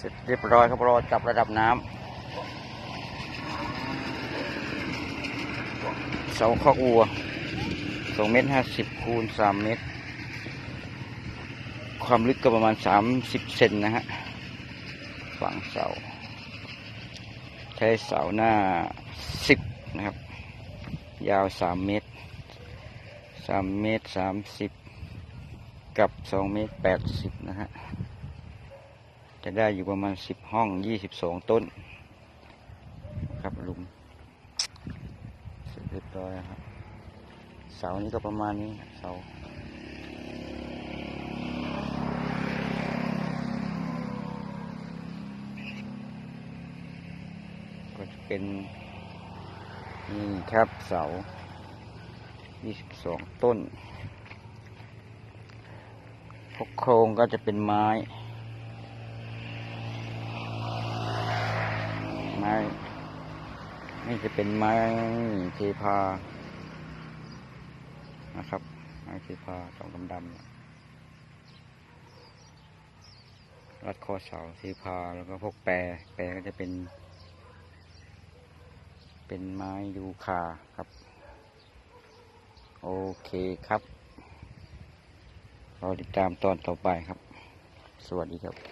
สร็จเรียบร้อยครับรอจับระดับน้ำเสาข้อกวัวสองเมตรห้าสิบคูณสามเมตร ความลึกก็ประมาณสามสิบเซนนะฮะฝังเสา ใช้เสาหน้าสิบนะครับ ยาวสามเมตรสามเมตรสามสิบกับสองเมตรแปดสิบนะฮะ จะได้อยู่ประมาณสิบห้องยี่สิบสองต้น ครับลุมเสร็จเรียบร้อยครับ เสานี้ก็ประมาณนี้เสาก็จะเป็นนี่ครับเสา 22 ต้นพวกโครงก็จะเป็นไม้ ไม้นี่จะเป็นไม้เทพานะครับไม้เทพาตองดำๆเนี่ยรัดคอเสาเทพาแล้วก็พวกแปรแปรก็จะเป็น เป็นไม้ยูคาครับ โอเคครับเรอติดตามตอนต่อไปครับ สวัสดีครับ